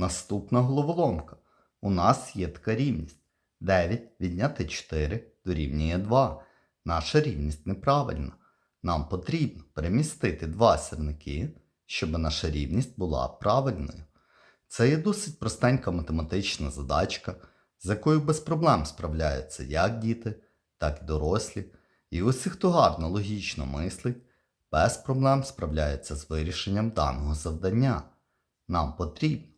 Наступна головоломка. У нас є така рівність. 9 відняти 4 дорівнює 2. Наша рівність неправильна. Нам потрібно перемістити два сірники, щоб наша рівність була правильною. Це є досить простенька математична задачка, з якою без проблем справляються як діти, так і дорослі. І усі, хто гарно логічно мислить, без проблем справляється з вирішенням даного завдання. Нам потрібно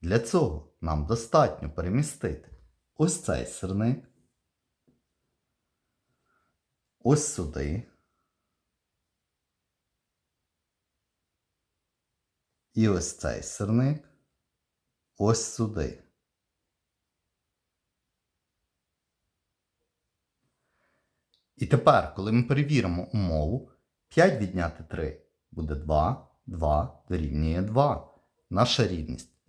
Для цього нам достатньо перемістити ось цей сирник, ось сюди. І ось цей сирник ось сюди. І тепер, коли ми перевіримо умову, 5 відняти 3 буде 2, 2 дорівнює 2. Наша рівність